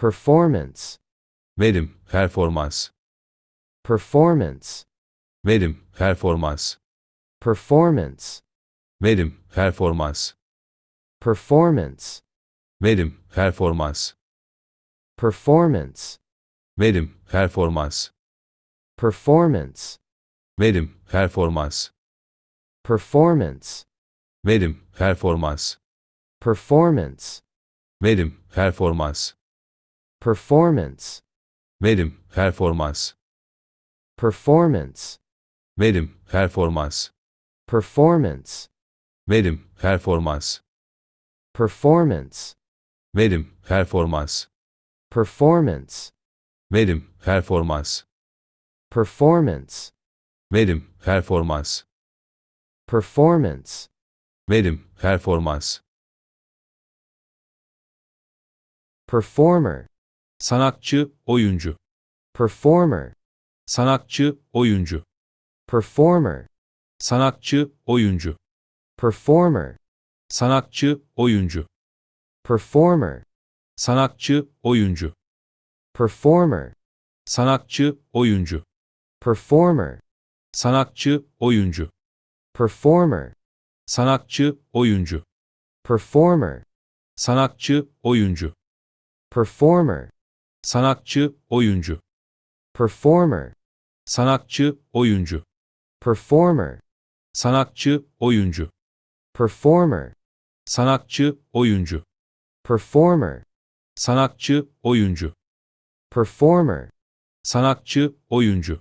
performance, verim, performans, performance, verim, performans, performance, verim, performans, performance, verim, performans, performance, verim, performans, performance, verim, performans, performance, verim, performans, performance, verim, performans, performance, verim, performans, performance, verim, performans, performance, verim, performans, performance, verim, performans, performance, verim, performans, performance, verim, performans, performance, verim, performans, performer, sanatçı, oyuncu, performer, sanatçı, oyuncu, performer, sanatçı, oyuncu, performer, sanatçı, oyuncu, performer, sanatçı, oyuncu, performer, sanatçı, oyuncu, performer, sanatçı, oyuncu, performer, sanatçı, oyuncu, performer, sanatçı, oyuncu, performer, sanatçı, oyuncu, performer, sanatçı, oyuncu, performer, sanatçı, oyuncu, performer, sanatçı, oyuncu, performer, sanatçı, oyuncu, performer, sanatçı, oyuncu,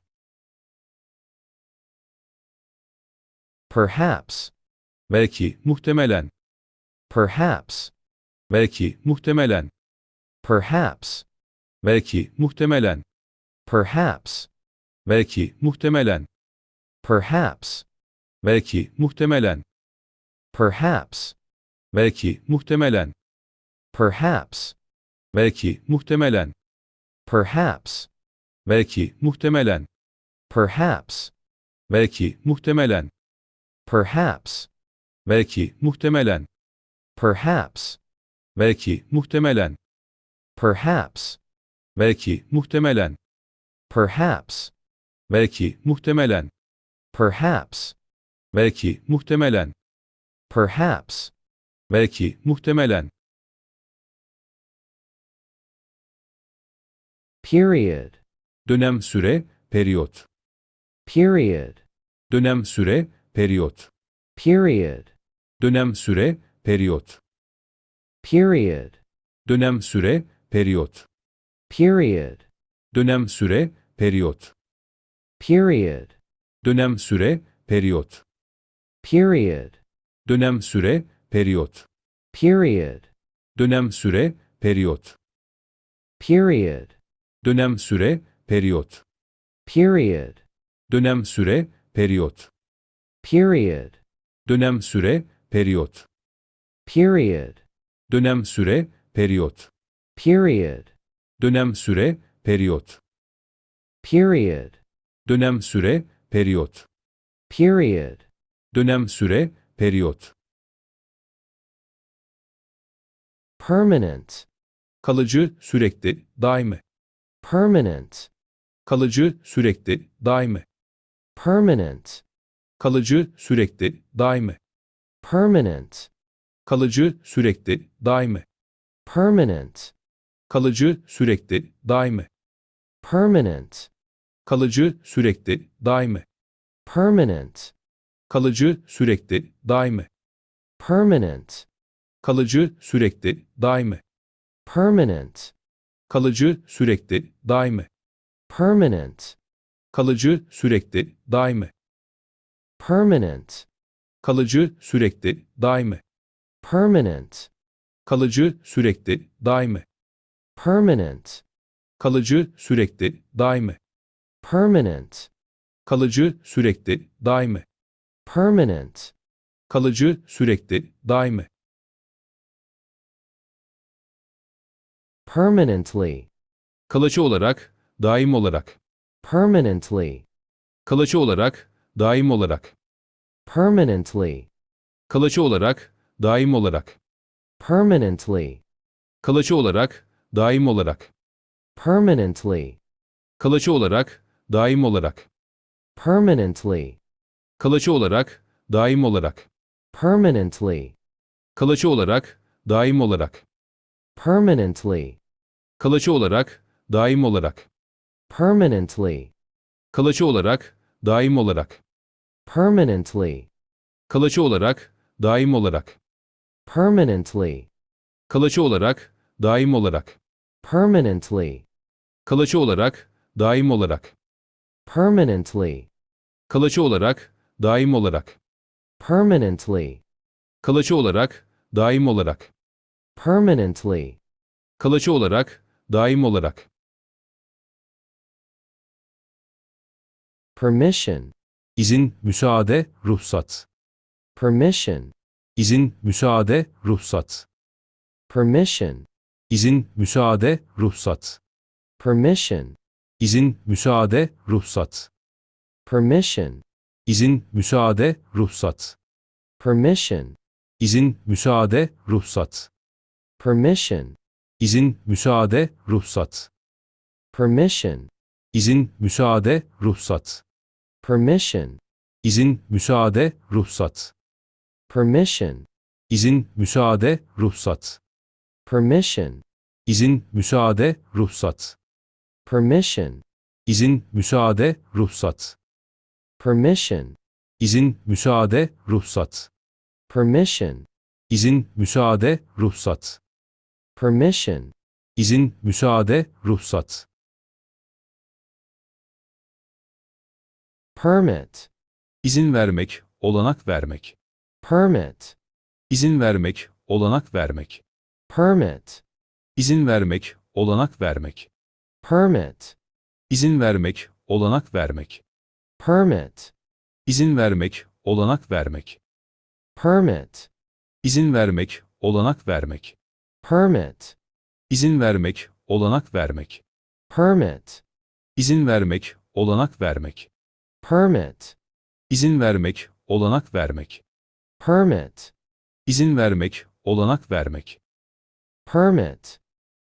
perhaps, belki, muhtemelen, perhaps, belki, muhtemelen, perhaps, belki, muhtemelen, perhaps, belki, muhtemelen, perhaps, belki, muhtemelen, perhaps, belki, muhtemelen, perhaps, belki, muhtemelen, perhaps, belki, muhtemelen, perhaps, belki, muhtemelen, perhaps, belki, muhtemelen, perhaps, belki, muhtemelen, perhaps, belki, muhtemelen, perhaps, belki, muhtemelen, perhaps, belki, muhtemelen, perhaps, belki, muhtemelen, period, dönem süre, periyot, period, dönem süre, periyot, period, dönem süre, periyot, period, dönem süre, periyot, period, dönem süre, periyot, period, dönem süre, periyot, period, dönem süre, periyot, period, dönem süre, periyot, period, dönem süre, periyot, period, dönem süre, periyot, period, dönem süre, periyot, period, dönem süre, periyot, period, dönem süre, periyot, period, dönem süre, periyot, period, dönem süre, periyot, permanent, kalıcı, sürekli, daimi, permanent, kalıcı, sürekli, daimi, permanent, kalıcı, sürekli, daimi, permanent, kalıcı, sürekli, daimi, permanent, kalıcı, sürekli, daimi, permanent, kalıcı, sürekli, daimi, permanent, kalıcı, sürekli, daimi, permanent, kalıcı, sürekli, daimi, permanent, kalıcı, sürekli, daimi, permanent, kalıcı, sürekli, daimi, permanent, kalıcı, sürekli, daimi, permanent, kalıcı, sürekli, daimi, permanent, kalıcı, sürekli, daimi, permanent, kalıcı, sürekli, daimi, permanent, kalıcı, sürekli, daimi, permanently, kalıcı olarak, daim olarak, permanently, kalıcı olarak, daim olarak, permanently, kalıcı olarak, daim olarak, permanently, kalıcı olarak, daim olarak. permanently, Kalıcı olarak, daim olarak. permanently, Kalıcı olarak, daim olarak. permanently, Kalıcı olarak, daim olarak. permanently, Kalıcı olarak, daim olarak. permanently, Kalıcı olarak, daim olarak. permanently, Kalıcı olarak, daim olarak. permanently, Kalıcı olarak, daim olarak. Permanently, Kalıcı olarak, daim olarak. permanently, Kalıcı olarak, daim olarak. permanently, Kalıcı olarak, daim olarak. permanently, Kalıcı olarak, daim olarak. permission, İzin, müsaade, ruhsat. permission, İzin, müsaade, ruhsat. permission, İzin, müsaade, ruhsat. permission, İzin, müsaade, ruhsat. permission, İzin, müsaade, ruhsat. permission, İzin, müsaade, ruhsat. permission, İzin, müsaade, ruhsat. permission, İzin, müsaade, ruhsat. permission, İzin, müsaade, ruhsat. permission, İzin, müsaade, ruhsat. Permission, İzin, müsaade, ruhsat. permission, İzin, müsaade, ruhsat. permission, İzin, müsaade, ruhsat. permission, İzin, müsaade, ruhsat. permission, İzin, müsaade, ruhsat. permit, İzin vermek, olanak vermek. permit, İzin vermek, olanak vermek. Permit, İzin vermek, olanak vermek. permit, İzin vermek, olanak vermek. permit, İzin vermek, olanak vermek. permit, İzin vermek, olanak vermek. permit, İzin vermek, olanak vermek. permit, İzin vermek, olanak vermek. permit, İzin vermek, olanak vermek. permit, İzin vermek, olanak vermek. Permit,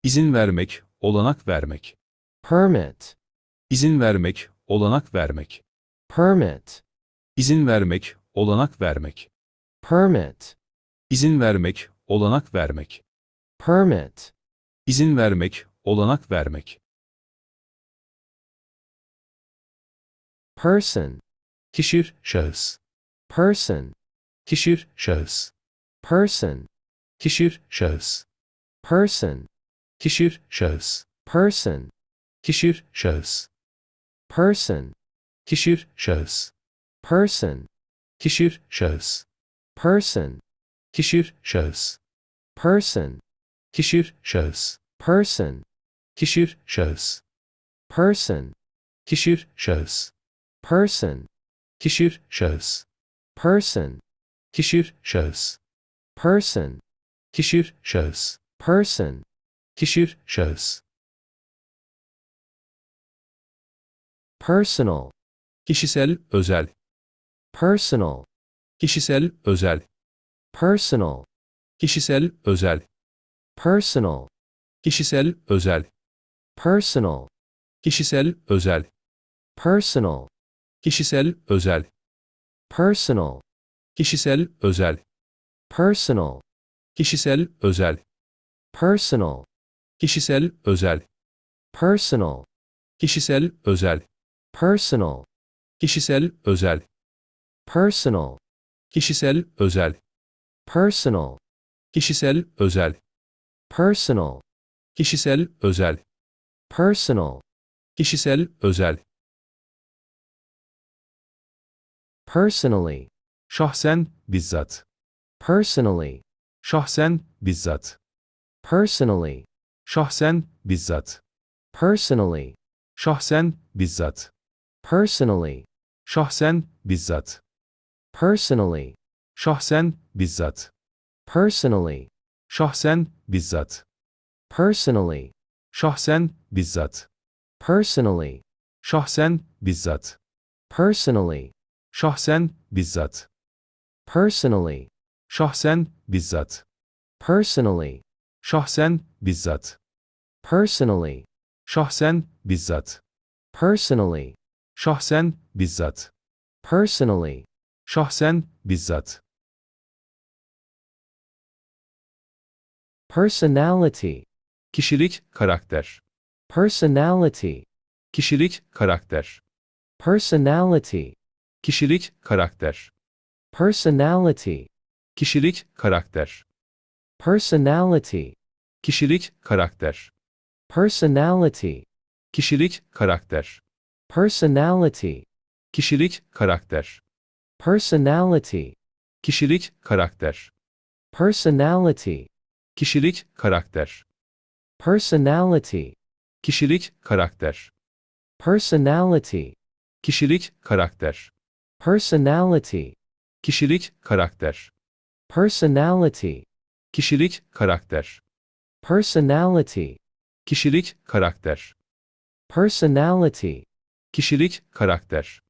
İzin vermek, olanak vermek. permit, İzin vermek, olanak vermek. permit, İzin vermek, olanak vermek. permit, İzin vermek, olanak vermek. permit, İzin vermek, olanak vermek. person, Kişi, şahıs. person, Kişi, şahıs. person, Kişi, şahıs. Person, Kişi, şahıs. person, Kişi, şahıs. person, Kişi, şahıs. person, Kişi, şahıs. person, Kişi, şahıs. person, Kişi, şahıs. person, Kişi, şahıs. person, Kişi, şahıs. person, Kişi, şahıs. person, Kişi, şahıs. person, Kişi, şahıs. Person, Kişi, şahıs. personal, Kişisel, özel. personal, Kişisel, özel. personal, Kişisel, özel. personal, Kişisel, özel. personal, Kişisel, özel. personal, Kişisel, özel. personal, Kişisel, özel. personal, Kişisel, özel. Personal, Kişisel, özel. personal, Kişisel, özel. personal, Kişisel, özel. personal, Kişisel, özel. personal, Kişisel, özel. personal, Kişisel, özel. personal, Kişisel, özel. personally, Şahsen, bizzat. personally, Şahsen, bizzat. Personally, Şahsen, bizzat. personally, Şahsen, bizzat. personally, Şahsen, bizzat. personally, Şahsen, bizzat. personally, Şahsen, bizzat. personally, Şahsen, bizzat. personally, Şahsen, bizzat. personally, Şahsen, bizzat. personally, Şahsen, bizzat. personally, Şahsen, bizzat. personally, şahsen, bizzat, personally, şahsen, bizzat, personally, şahsen, bizzat, personality, kişilik, karakter, personality, kişilik, karakter, personality, kişilik, karakter, personality, kişilik, karakter, personality, kişilik, karakter, personality, kişilik, karakter, personality, kişilik, karakter, personality, kişilik, karakter, personality, kişilik, karakter, personality, kişilik, karakter, personality, kişilik, karakter, personality, kişilik, karakter, personality, kişilik, karakter, personality, kişilik, karakter, personality, kişilik, karakter,